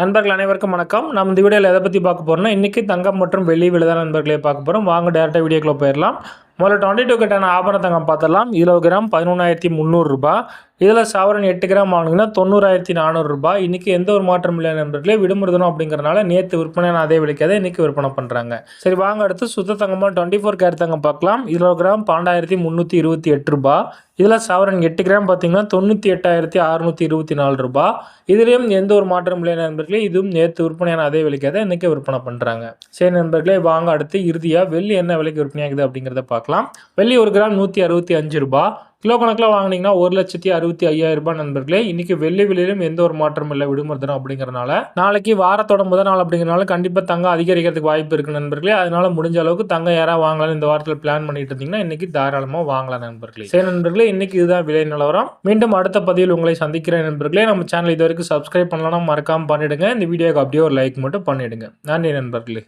நண்பர்கள் அனைவருக்கும் வணக்கம். நம்ம இந்த வீடியோவில் எதை பற்றி பார்க்க போகிறோம்னா இன்றைக்கி தங்கம் மற்றும் வெள்ளி விலை நண்பர்களை நண்பர்களே பார்க்க போகிறோம் வாங்க டேரெக்டாக வீடியோக்குள்ளே போயிடலாம். முதல்ல டுவெண்ட்டி டூ கட்டான ஆபரண தங்கம் பார்த்துடலாம். கிலோ கிராம் பதினொன்றாயிரத்தி முந்நூறுரூபா இதில் சாவரன் எட்டு கிராம் வாங்கினீங்கன்னா தொண்ணூறாயிரத்தி நானூறுரூபா இன்றைக்கி எந்த ஒரு மாற்றம் இல்லை நண்பர்களே விடுமுறை அப்படிங்கிறனால நேற்று விற்பனை அதே விலைக்காத இன்றைக்கி விற்பனை பண்ணுறாங்க சரி வாங்க அடுத்து சுத்த தங்கமாக டுவெண்ட்டி ஃபோர் கேர் தங்கம் பார்க்கலாம். இருபது கிராம் பன்னெண்டாயிரத்தி முந்நூற்றி இருபத்தி எட்டு ரூபா இதில் சவரன் எட்டு கிராம் பார்த்தீங்கன்னா தொண்ணூற்றி எட்டாயிரத்தி அறுநூற்றி இருபத்தி நாலு ரூபா இதுலேயும் எந்த ஒரு மாற்றம் இல்லை நண்பர்களே இதுவும் நேற்று விற்பனையான அதே விலைக்கு தான் இன்றைக்கி விற்பனை பண்ணுறாங்க சரி நண்பர்களே வாங்க அடுத்து இறுதியாக வெள்ளி என்ன விலைக்கு விற்பனையாகுது அப்படிங்கிறத பார்க்கலாம். வெள்ளி ஒரு கிராம் நூற்றி அறுபத்தி அஞ்சு ரூபா கிலோ கணக்கில் வாங்கினீங்கன்னா ஒரு லட்சத்தி அறுபத்தி ஐயாயிரம் ரூபாய் நண்பர்களே இன்னைக்கு வெள்ளி விலையிலும் எந்த ஒரு மாற்றம் இல்லை விடுமுறை தினம் அப்படிங்கிறனால. நாளைக்கு வாரத்தோட முதல் நாள் அப்படிங்கிறனால கண்டிப்பாக தங்கம் அதிகரிக்கிறதுக்கு வாய்ப்பு இருக்கு நண்பர்களே. அதனால முடிஞ்ச அளவுக்கு தங்கம் யாராவது வாங்கலாம் இந்த வாரத்தில் பிளான் பண்ணிட்டு இருந்தீங்கன்னா இன்னைக்கு தாராளமாக வாங்கலாம் நண்பர்களே. சரி நண்பர்களே இன்னைக்கு இதுதான் விலை நிலவரம். மீண்டும் அடுத்த பதிவில் உங்களை சந்திக்கிறேன் நண்பர்களே. நம்ம சேனல் இது வரைக்கும் சப்ஸ்கிரைப் பண்ணலாம் மறக்காமல் பண்ணிடுங்க. இந்த வீடியோக்கு அப்படியே ஒரு லைக் மட்டும் பண்ணிடுங்க. நன்றி நண்பர்களே.